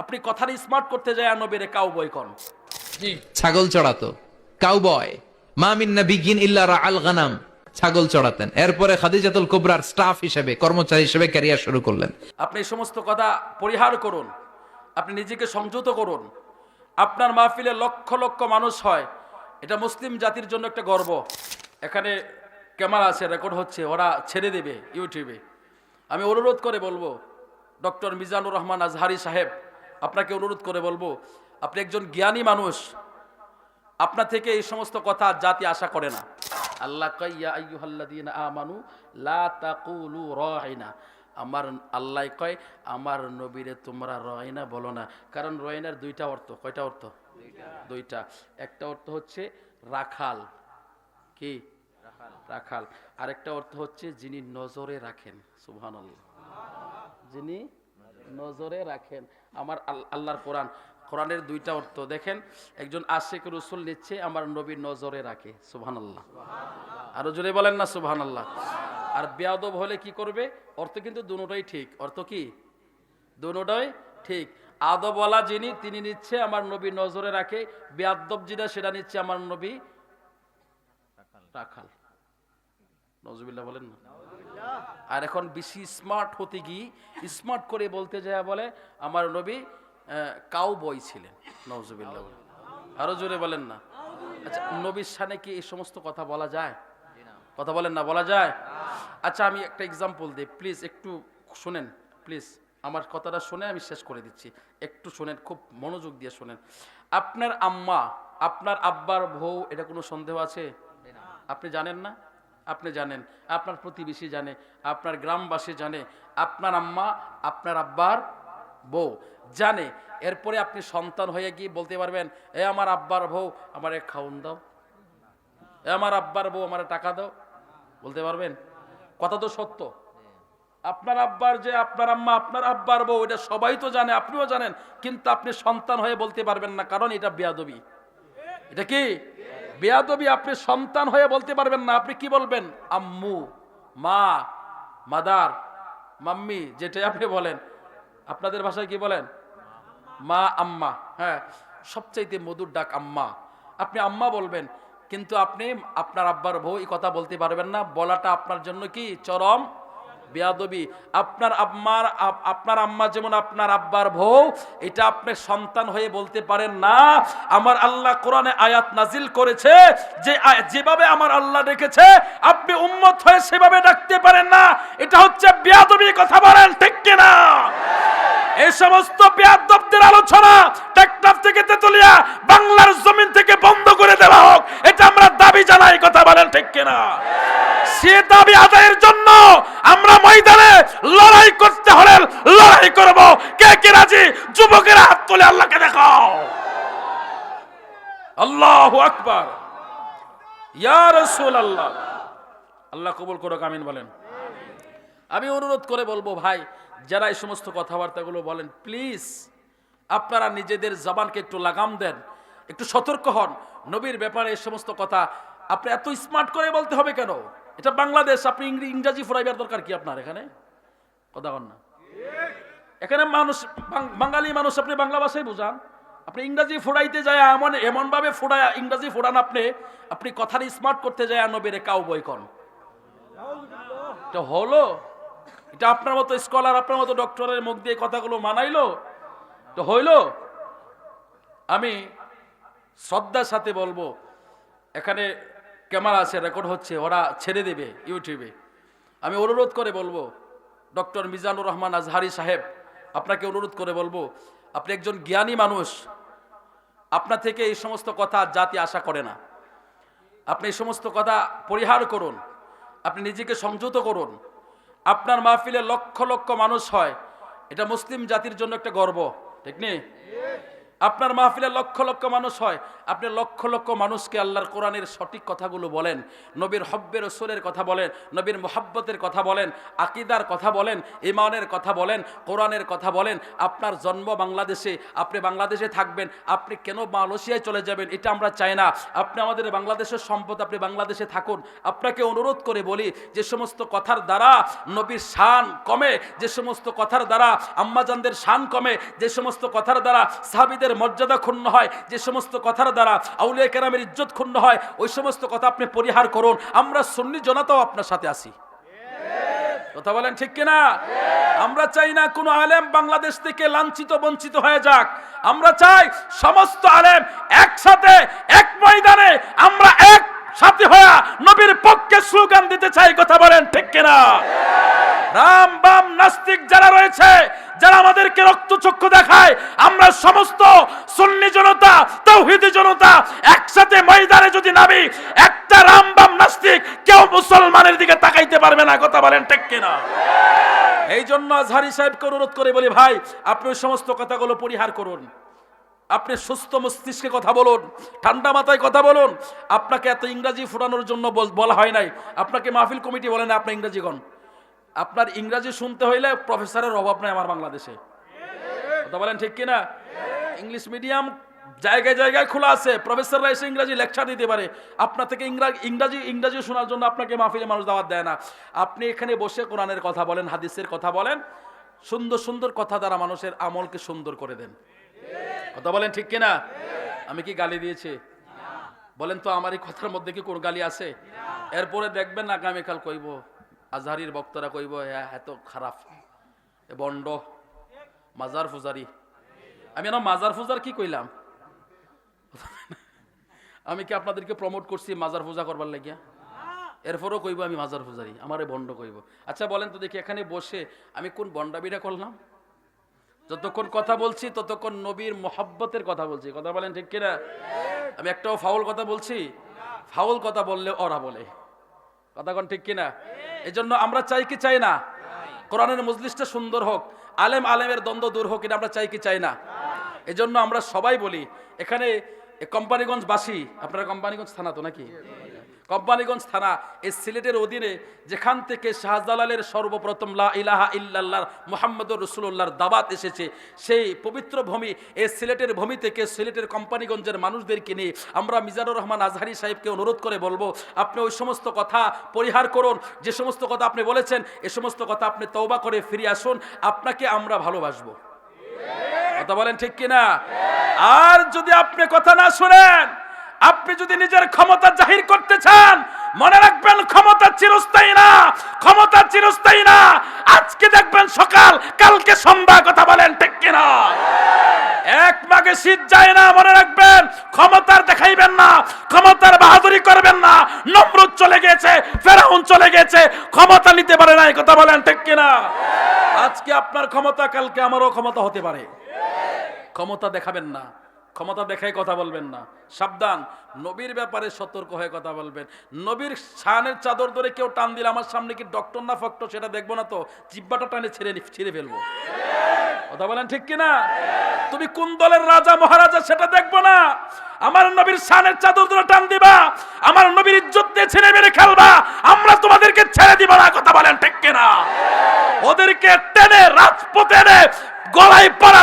আপনি কথাটা স্মার্ট করতে যায় নবীরে কাউ বই কন ছাগল চড়াতো। কাউবয় মামিন নাবিগিন ইল্লা রাআল গানাম। ছাগল চড়াতেন। এরপরে খাদিজাতুল কুবরার স্টাফ হিসেবে কর্মচারী হিসেবে ক্যারিয়ার শুরু করলেন। আপনি এই সমস্ত কথা পরিহার করুন। আপনি নিজেকে সংযত করুন। আপনার মাহফিলে লক্ষ লক্ষ মানুষ হয়। এটা মুসলিম জাতির জন্য একটা গর্ব। এখানে ক্যামেরা আছে রেকর্ড হচ্ছে। ওরা ছেড়ে দেবে ইউটিউবে। আমি অনুরোধ করে বলব ডক্টর মিজানুর রহমান আজহারি সাহেব আপনাকে অনুরোধ করে বলব, আপনি একজন জ্ঞানী মানুষ, আপনার থেকে এই সমস্ত কথা জাতি আশা করে না। আল্লাহ কয় আমানু, লা আমার আল্লাহ কয়, আমার নবীরে তোমরা রয়না বলো না। কারণ রয়নার দুইটা অর্থ। কয়টা অর্থ? দুইটা। একটা অর্থ হচ্ছে রাখাল। কি? রাখাল। আরেকটা অর্থ হচ্ছে যিনি নজরে রাখেন। সুবহানাল্লাহ। যিনি নজরে রাখেন। আমার আল- আল্লাহর কোরআন। কোরআনের দুইটা অর্থ, দেখেন, একজন আশেক রসুল নিচ্ছে, আমার নবীর নজরে রাখে সুবহান আল্লাহ আরও জোরে বলেন না সুবহান আল্লাহ আর বেয়াদব হলে কি করবে? অর্থ কিন্তু দুটোটাই ঠিক। অর্থ কি? দুটোটাই ঠিক। আদবওয়ালা যিনি, তিনি নিচ্ছে, আমার নবী নজরে রাখে। বেয়াদব যেটা, সেটা নিচ্ছে আমার নবী রাখাল। নজবিল্লা বলেন না। আর এখন বেশি স্মার্ট হতে গিয়ে স্মার্ট করে বলতে যায় বলে, আমার নবী কাউ বই ছিলেন নজবিল্লা বলেন। আরও জোরে বলেন না। আচ্ছা নবীর সানে কি এই সমস্ত কথা বলা যায়? কথা বলেন না, বলা যায়? আচ্ছা আমি একটা এক্সাম্পল দিই প্লিজ একটু শোনেন প্লিজ আমার কথাটা শুনে আমি শেষ করে দিচ্ছি। একটু শোনেন, খুব মনোযোগ দিয়ে শোনেন। আপনার আম্মা, আপনার আব্বার বউ, এটা কোনো সন্দেহ আছে? আপনি জানেন না? আপনি জানেন, আপনার প্রতিবেশী জানে, আপনার গ্রামবাসী জানে, আপনার আম্মা, আপনার আব্বার বউ জানে। এরপরে আপনি সন্তান হয়ে গিয়ে বলতে পারবেন, এ আমার আব্বার বউ, আমার এক খাউন দাও। এ আমার আব্বার বউ, আমার টাকা দাও। বলতে পারবেন? কথা তো সত্য। আপনার আব্বার যে আপনার আম্মা, আপনার আব্বার বউ, এটা সবাই তো জানে, আপনিও জানেন। কিন্তু আপনি সন্তান হয়ে বলতে পারবেন না, কারণ এটা বেয়াদবি। এটা কি? বেয়াদবি আপনি সন্তান হয়ে বলতে পারবেন না। আপনি কি বলবেন? আম্মু, মা, মাদার, মাম্মি, যেটাই আপনি বলেন। আপনাদের ভাষায় কি বলেন? মা, আম্মা। হ্যাঁ সবচাইতে মধুর ডাক আম্মা। আপনি আম্মা বলবেন, কিন্তু আপনি আপনার আব্বার বউ এই কথা বলতে পারবেন না। বলাটা আপনার জন্য কি? চরম বেয়াদবি, আপনার আম্মার আপনার আম্মা যেমন আপনার আব্বার বউ, এটা আপনি সন্তান হয়ে বলতে পারেন না। আমার আল্লাহ কোরআনে আয়াত নাজিল করেছে, যে যেভাবে আমার আল্লাহ ডেকেছে, আপনি উম্মত হয়ে সেভাবে ডাকতে পারেন না। এটা হচ্ছে বেয়াদবি কথা বলেন, ঠিক কিনা? এই সমস্ত বেয়াদবদের আলোচনা টেকনাফ থেকে তেতুলিয়া বাংলার জমিন থেকে বন্ধ করে দেওয়া হোক, এটা আমরা দাবি জানাই কথা বলেন ঠিক কিনা? সে দাবি আদায়ের জন্য আমরা ময়দানে লড়াই করতে হলে লড়াই করব। কে কে রাজি? যুবকেরা হাত তুলে আল্লাহকে দেখাও আল্লাহু আকবার। ইয়া রাসূলুল্লাহ। আল্লাহ কবুল করুক, আমিন বলেন। আমি অনুরোধ করে বলব ভাই, যারা এই সমস্ত কথাবার্তাগুলো বলেন, প্লিজ আপনারা নিজেদের জবানকে একটু লাগাম দেন, একটু সতর্ক হন। নবীর ব্যাপারে এই সমস্ত কথা আপনি এত স্মার্ট করে বলতে হবে কেন? এটা বাংলাদেশ, আপনি ইংরে- ইংরাজি ফুরাইবার দরকার কি আপনার এখানে? কথা কন না। এখানে মানুষ বাঙালি মানুষ, আপনি বাংলা ভাষায় বুঝান। আপনি ইংরাজি ফোড়াইতে যায়, এমন, এমনভাবে ফোড়ায় ইংরাজি ফোড়ান আপনি আপনি কথার স্মার্ট করতে যায়, নবীরে কাউ বই কন। এটা হলো? এটা আপনার মতো স্কলার আপনার মতো ডক্টরের মুখ দিয়ে কথাগুলো মানাইলো? তো হইল? আমি শ্রদ্ধার সাথে বলব, এখানে ক্যামেরা আছে রেকর্ড হচ্ছে, ওরা ছেড়ে দেবে ইউটিউবে। আমি অনুরোধ করে বলব, ডক্টর মিজানুর রহমান আজহারি সাহেব, আপনাকে অনুরোধ করে বলব, আপনি একজন জ্ঞানী মানুষ আপনার থেকে এই সমস্ত কথা জাতি আশা করে না। আপনি এই সমস্ত কথা পরিহার করুন, আপনি নিজেকে সংযত করুন। আপনার মাহফিলে লক্ষ লক্ষ মানুষ হয়, এটা মুসলিম জাতির জন্য একটা গর্ব, ঠিক নেই? আপনার মাহফিলে লক্ষ লক্ষ মানুষ হয়। আপনি লক্ষ লক্ষ মানুষকে আল্লাহর কোরআনের সঠিক কথাগুলো বলেন, নবীর হব্বের ওসরের কথা বলেন, নবীর মোহাব্বতের কথা বলেন, আকিদার কথা বলেন ইমানের কথা বলেন, কোরআনের কথা বলেন, আপনার জন্ম বাংলাদেশে, আপনি বাংলাদেশে থাকবেন, আপনি কেন মালয়েশিয়ায় চলে যাবেন এটা আমরা চাই না। আপনি আমাদের বাংলাদেশের সম্পদ, আপনি বাংলাদেশে থাকুন। আপনাকে অনুরোধ করে বলি, যে সমস্ত কথার দ্বারা নবীর শান কমে, যে সমস্ত কথার দ্বারা আম্মাজানদের শান কমে, যে সমস্ত কথার দ্বারা সাহাবিদের মর্যাদা ক্ষুণ্ণ হয়, যে সমস্ত কথার দ্বারা আউলিয়া কেরামের ইজ্জত ক্ষুণ্ণ হয়, ওই সমস্ত কথা আপনি পরিহার করুন। আমরা সুন্নি জনতাও আপনার সাথে আছি। কথা বলেন ঠিক কিনা? আমরা চাই না কোনো আলেম বাংলাদেশ থেকে লাঞ্ছিত, বঞ্চিত হয়ে যাক। আমরা চাই সমস্ত আলেম একসাথে, এক ময়দানে আমরা এক সাথে হয়ে নবীর পক্ষে স্লোগান দিতে চাই। কথা বলেন ঠিক কিনা? রাম বাম নাস্তিক যারা রয়েছে, যারা আমাদেরকে রক্তচক্ষু দেখায়, আমরা সমস্ত সুন্নি জনতা, তৌহিদি জনতা একসাথে ময়দানে যদি নামি, একটা রাম বাম নাস্তিক কেউ মুসলমানের দিকে তাকাইতে পারবে না, কথা বলেন ঠিক কিনা? এই জন্য আজহারি সাহেবকে অনুরোধ করে বলি, ভাই, আপনি ওই সমস্ত কথাগুলো পরিহার করুন। আপনি সুস্থ মস্তিষ্কে কথা বলুন, ঠান্ডা মাথায় কথা বলুন। আপনাকে এত ইংরাজি ফোটানোর জন্য বল- হয় নাই। আপনাকে মাহফিল কমিটি বলে না, আপনি ইংরাজিগণ আপনার ইংরাজি শুনতে হইলে প্রফেসরের অভাব নাই আমার বাংলাদেশে। কথা বলেন ঠিক কিনা? ইংলিশ মিডিয়াম জায়গায় জায়গায় খোলা আছে। প্রফেসররা এসে ইংরাজি লেকচার দিতে পারে। আপনার থেকে ইংরাজি ইংরাজি শোনার জন্য আপনাকে মাহফিলে মানুষ দাওয়াত দেয় না। আপনি এখানে বসে কোরআনের কথা বলেন, হাদিসের কথা বলেন। সুন্দর সুন্দর কথা দ্বারা মানুষের আমলকে সুন্দর করে দেন। কথা বলেন ঠিক কিনা? আমি কি গালি দিয়েছি? বলেন তো, আমার এই কথার মধ্যে কি কোন গালি আছে? এরপরে দেখবেন আগামীকাল কইব। আজহারির বক্তারা কইব হ্যাঁ এত খারাপ। এ বন্ড। মাজার ফুজারি। আমি না, মাজার ফুজার কি কইলাম? আমি কি আপনাদেরকে প্রমোট করছি মাজার পূজা করবার লাগিয়া? এরপরও কইব আমি মাজার পূজারি আমারে বন্ড কইব। আচ্ছা বলেন তো দেখি, এখানে বসে আমি কোন বন্ডাবিটা করলাম? যতক্ষণ কথা বলছি, ততক্ষণ নবীর মহাব্বতের কথা বলছি। কথা বলেন ঠিক কিনা? আমি একটাও ফাউল কথা বলছি? ফাউল কথা বললে ওরা বলে। কথা ঠিক কিনা? এই জন্য আমরা চাই কি চাই না? কোরআনের মজলিসটা সুন্দর হোক, আলেম আলেমের দ্বন্দ্ব দূর হোক, এটা আমরা চাই কি চাই না? এই জন্য আমরা সবাই বলি, এখানে কোম্পানিগঞ্জবাসী কোম্পানিগঞ্জ বাসী আপনারা কোম্পানিগঞ্জ থানা তো নাকি? কোম্পানিগঞ্জ থানা এই সিলেটের অধীনে যেখান থেকে শাহজালালের সর্বপ্রথম লা ইলাহা ইল্লাল্লাহ মুহাম্মদুর রসুল্লাহর দাবাত এসেছে, সেই পবিত্র ভূমি, এই সিলেটের ভূমি থেকে সিলেটের কোম্পানিগঞ্জের মানুষদেরকে নিয়ে আমরা মিজানুর রহমান আজহারি সাহেবকে অনুরোধ করে বলব, আপনি ওই সমস্ত কথা পরিহার করুন, যে সমস্ত কথা আপনি বলেছেন, এ সমস্ত কথা আপনি তওবা করে ফিরে আসুন, আপনাকে আমরা ভালোবাসবো। কথা বলেন ঠিক কিনা? আর যদি আপনি কথা না শুনেন আপনি যদি নিজের ক্ষমতা জাহির করতে চান, মনে রাখবেন ক্ষমতা চিরস্থায়ী না, ক্ষমতা চিরস্থায়ী না। আজকে দেখবেন সকাল, কালকে সন্ধ্যা কথা বলেন, ঠিক কিনা? এক মাগে শীত যায় না, মনে রাখবেন, ক্ষমতার দেখাইবেন না, ক্ষমতার বাহাদুরি করবেন না। নমরুদ চলে গেছে, ফেরাউন চলে গেছে, ক্ষমতা নিতে পারে না কথা বলেন, ঠিক কিনা? আজকে আপনার ক্ষমতা, কালকে আমারও ক্ষমতা হতে পারে। ক্ষমতা দেখাবেন না। ক্ষমতা দেখাই কথা বলবেন না। সাবধান, নবীর ব্যাপারে সতর্ক হয়ে কথা বলবেন। নবীর শানের চাদর ধরে কেউ টান দিলে আমার সামনে কি ডক্টর না ফক্টর সেটা দেখব না তো? জিব্বাটা টানে ছেড়ে ছিঁড়ে ফেলব। কথা বলেন ঠিক কিনা? তুমি কোন দলের রাজা, মহারাজা সেটা দেখব না। আমার নবীর শানের চাদর ধরে টান দিবা। আমার নবীর ইজ্জত দিয়ে ছেড়ে মেরে খেলবা আমরা তোমাদেরকে ছেড়ে দিব না, কথা বলেন ঠিক কিনা? ওদেরকে টেনে, রাজপথে গলায় পাড়া